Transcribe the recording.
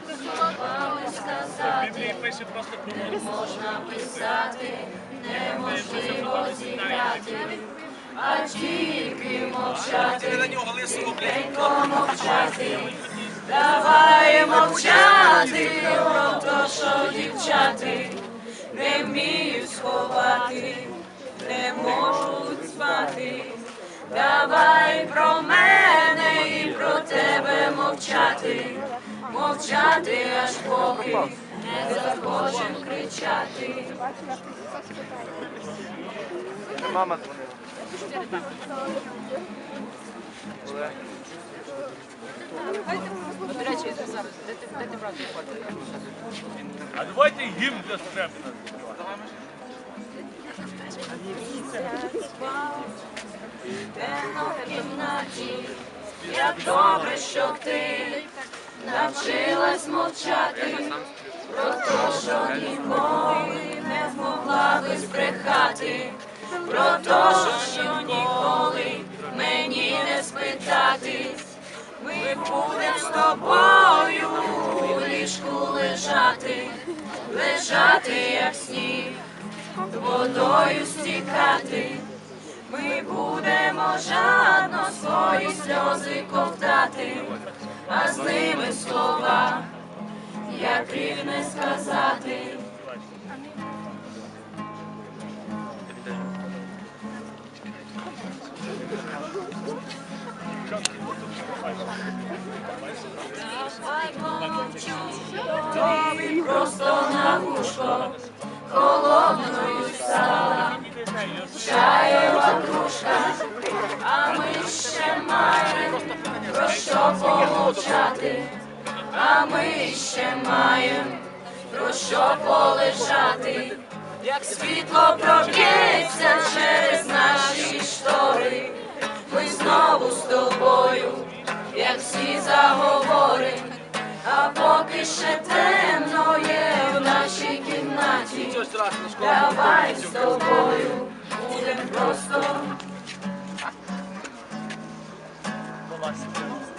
словами В сказати, Біблії пише просто про не можна писати, неможливо зіграти, а тільки мовчати, на нього мовчати. Давай мовчати про те, що дівчати не вміють сховати, не можуть спати. Давай про мене і про тебе мовчати, мовчати аж поки не захочем кричати. Мама дзвонила. До речі, це зараз, де ти, де ти брав фото? А давайте гімн для заспіваємо. Темно в кімнаті, як добре, що ти навчилась мовчати про те, що ніколи не змогла би збрехати, про те, що ніколи мені не спитатись. Ми будемо з тобою у ліжку лежати, лежати, як сніг, водою стікати. Ми будемо жадно свої сльози ковтати, а з ними слова, як рівне сказати. Давай помовчу, тобі просто на вушко, холодною стала. Чаєва кружка, ще маємо про що помовчати, а ми ще маємо про що полежати, як світло проб'ється через наші штори, ми знову з тобою, як всі заговори, а поки ще темно є в нашій кімнаті. Давай з тобою Nossa,